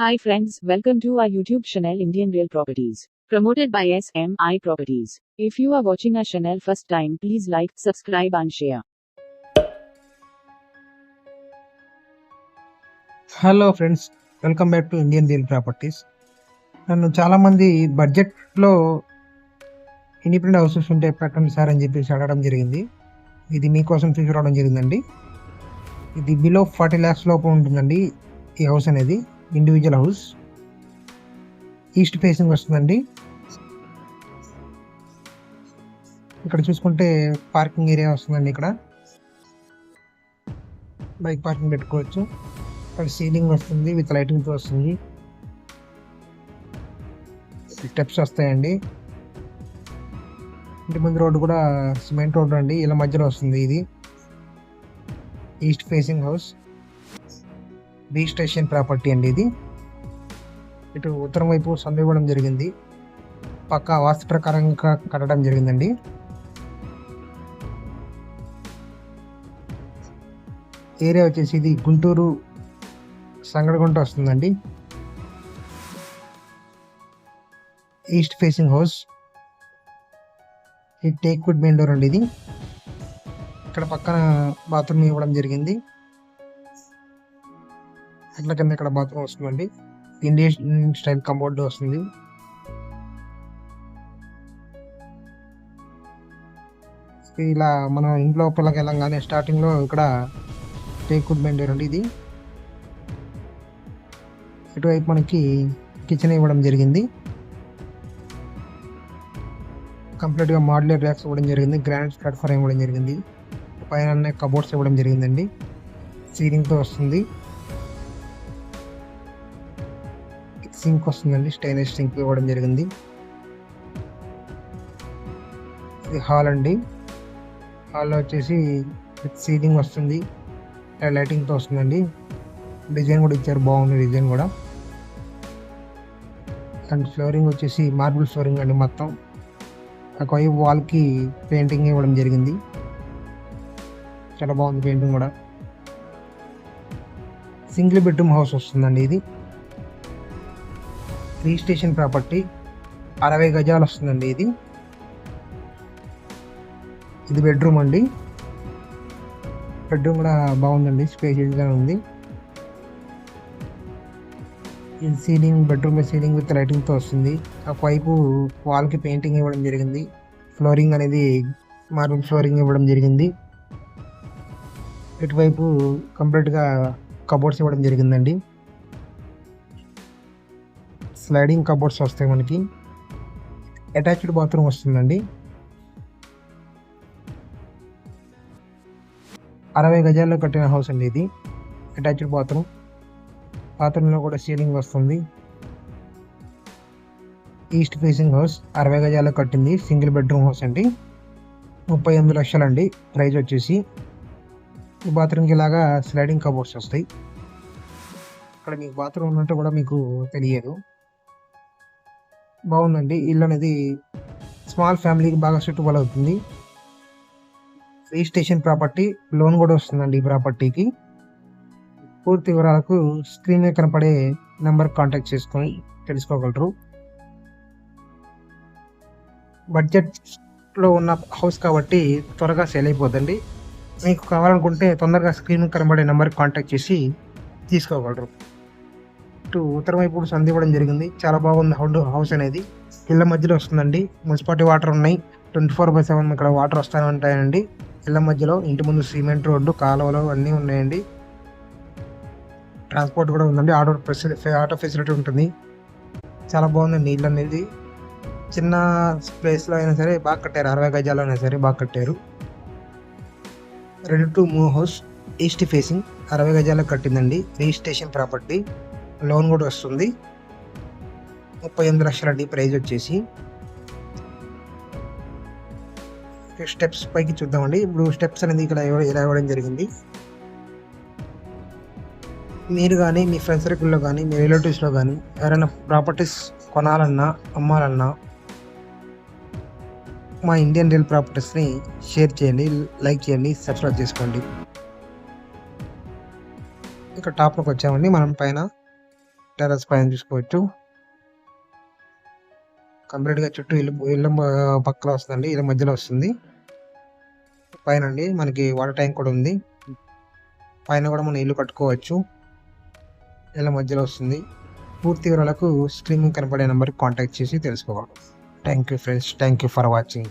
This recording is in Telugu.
Hi friends, welcome to our YouTube channel Indian Real Properties. Promoted by SMI Properties. If you are watching our channel first time, please like, subscribe and share. Hello friends welcome back to Indian deal properties నన్ను చాలామంది బడ్జెట్లో ఇండిపెండెంట్ హౌసెస్ ఉంటే పెట్టండి సార్ అని చెప్పేసి అడగడం జరిగింది ఇది మీకోసం తీసుకురావడం జరిగిందండి ఇది బిలో ఫార్టీ ల్యాక్స్ లోపు ఉంటుందండి ఈ హౌస్ అనేది ఇండివిజువల్ హౌస్ ఈస్ట్ ఫేసింగ్ వస్తుందండి. ఇక్కడ చూసుకుంటే పార్కింగ్ ఏరియా వస్తుందండి ఇక్కడ. బైక్ పార్కింగ్ పెట్టుకోవచ్చు. ఇక్కడ సీలింగ్ వస్తుంది విత్ లైటింగ్తో వస్తుంది. స్టెప్స్ వస్తాయండి. ఇంటి ముందు రోడ్డు కూడా సిమెంట్ రోడ్డు అండి. ఇలా మధ్యలో వస్తుంది ఇది. East facing house B station property అండి ఇది. ఇటు ఉత్తరం వైపు సందు ఇవ్వడం జరిగింది. పక్క వాస్తు ప్రకారంగా కట్టడం జరిగిందండి. ఏరియా వచ్చేసి ఇది గుంటూరు సంగడగుంట వస్తుందండి. ఈస్ట్ ఫేసింగ్ హౌస్ ఈ టేక్ వుడ్ మెయిన్ డోర్ అండి ఇది. ఇక్కడ పక్కన బాత్రూమ్ ఇవ్వడం జరిగింది. అట్లా కింద ఇక్కడ బాత్రూమ్ వస్తుందండి? ఇండియన్ స్టైల్ కంబోర్డ్ వస్తుంది? ఇలా మన ఇంట్లో పిల్లకి వెళ్ళంగానే స్టార్టింగ్లో ఇక్కడ టేక్ వుడ్ అండి ఇది. ఇటువైపు మనకి కిచెన్ ఇవ్వడం జరిగింది. కంప్లీట్గా మాడ్యులర్ ర్యాక్స్ ఇవ్వడం జరిగింది. గ్రాండ్ ప్లాట్ఫామ్ ఇవ్వడం జరిగింది. పైన కబోర్డ్స్ ఇవ్వడం జరిగిందండి. సీలింగ్తో వస్తుంది. సింక్ వస్తుందండి స్టైనెస్ సింక్ ఇవ్వడం జరిగింది. ఇది హాల్ అండి. హాల్లో వచ్చేసి సీలింగ్ వస్తుంది లైటింగ్తో వస్తుందండి. డిజైన్ కూడా ఇచ్చారు బాగుంది డిజైన్ కూడా. అండ్ ఫ్లోరింగ్ వచ్చేసి మార్బుల్ ఫ్లోరింగ్ అండి మొత్తం. ఒకవైపు వాల్కి పెయింటింగ్ ఇవ్వడం జరిగింది. చాలా బాగుంది పెయింటింగ్ కూడా. సింగిల్ బెడ్రూమ్ హౌస్ వస్తుందండి ఇది. రిజిస్ట్రేషన్ ప్రాపర్టీ అరవై గజాలు వస్తుందండి ఇది. ఇది బెడ్రూమ్ అండి. బెడ్రూమ్ కూడా బాగుందండి స్పేషియస్గా ఉంది. ఇది సీలింగ్ బెడ్రూమ్ సీలింగ్ విత్ లైటింగ్తో వస్తుంది. ఒకవైపు వాల్కి పెయింటింగ్ ఇవ్వడం జరిగింది. ఫ్లోరింగ్ అనేది మార్బుల్ ఫ్లోరింగ్ ఇవ్వడం జరిగింది. ఇటువైపు కంప్లీట్గా కబోర్డ్స్ ఇవ్వడం జరిగిందండి. స్లైడింగ్ కబోర్డ్స్ వస్తాయి మనకి. అటాచ్డ్ బాత్రూమ్ వస్తుందండి. అరవై గజాల్లో కట్టిన హౌస్ అండి ఇది. అటాచ్డ్ బాత్రూమ్ బాత్రూంలో కూడా సీలింగ్ వస్తుంది. ఈస్ట్ ఫేసింగ్ హౌస్ అరవై గజాల్లో కట్టింది సింగిల్ బెడ్రూమ్ హౌస్ అండి. ముప్పై ఎనిమిది లక్షలు అండి వచ్చేసి. ఈ బాత్రూమ్కి ఇలాగా స్లైడింగ్ కబోర్డ్స్ వస్తాయి. ఇక్కడ మీకు బాత్రూమ్ ఉన్నట్టు కూడా మీకు తెలియదు. బాగుందండి. ఇల్లు అనేది స్మాల్ ఫ్యామిలీకి బాగా సూటబుల్ అవుతుంది. రిజిస్ట్రేషన్ ప్రాపర్టీ లోన్ కూడా వస్తుందండి ఈ ప్రాపర్టీకి. పూర్తి వివరాలకు స్క్రీన్ మీద కనపడే నెంబర్ కాంటాక్ట్ చేసుకొని తెలుసుకోగలరు. బడ్జెట్లో ఉన్న హౌస్ కాబట్టి త్వరగా సేల్ అయిపోతుంది మీకు కావాలనుకుంటే తొందరగా స్క్రీన్ కనబడే నెంబర్కి కాంటాక్ట్ చేసి తీసుకోగలరు. ఇటు ఉత్తరం వైపు సంధి ఇవ్వడం జరిగింది. చాలా బాగుంది హౌడ్ హౌస్ అనేది. ఇళ్ళ మధ్యలో వస్తుందండి. మున్సిపాలిటీ వాటర్ ఉన్నాయి. ట్వంటీ ఫోర్ బై సెవెన్ ఇక్కడ వాటర్ వస్తూనే ఉంటాయండి. ఇళ్ళ మధ్యలో ఇంటి ముందు సిమెంట్ రోడ్డు కాలువలు అన్నీ ఉన్నాయండి. ట్రాన్స్పోర్ట్ కూడా ఉందండి. ఆటో ఫెసిలిటీ ఆటో ఫెసిలిటీ ఉంటుంది. చాలా బాగుందండి నీళ్ళు అనేది. చిన్న ప్లేస్లో అయినా సరే బాగా కట్టారు. అరవై గజాలు అయినా సరే బాగా కట్టారు. Ready to move house east facing. అరవై గజాలకు కట్టిందండి. Registration property. లోన్ కూడా వస్తుంది. ముప్పై ఎనిమిది లక్షలండి ప్రైజ్ వచ్చేసి. స్టెప్స్ పైకి చూద్దామండి. ఇప్పుడు స్టెప్స్ అనేది ఇక్కడ ఇలా ఇవ్వడం జరిగింది. మీరు కానీ మీ ఫ్రెండ్ సర్కిల్లో కానీ మీ రిలేటివ్స్లో కానీ ఎవరైనా ప్రాపర్టీస్ కొనాలన్నా అమ్మాలన్నా మా ఇండియన్ రియల్ ప్రాపర్టీస్ని షేర్ చేయండి లైక్ చేయండి సబ్స్క్రైబ్ చేసుకోండి. ఇక టాప్లోకి వచ్చామండి మనం పైన. టెరస్ పైన చూసుకోవచ్చు. కంప్లీట్గా చుట్టూ ఇల్లు ఇళ్ళ మ- పక్కన వస్తుందండి. ఇళ్ళ మధ్యలో వస్తుంది. పైన అండి మనకి వాటర్ ట్యాంక్ కూడా ఉంది. పైన కూడా మనం ఇల్లు కట్టుకోవచ్చు. ఇళ్ళ మధ్యలో వస్తుంది. పూర్తి వివరాలకు స్క్రీన్ కనపడే నెంబర్కి కాంటాక్ట్ చేసి తెలుసుకోవాలి. Thank you friends. Thank you for watching.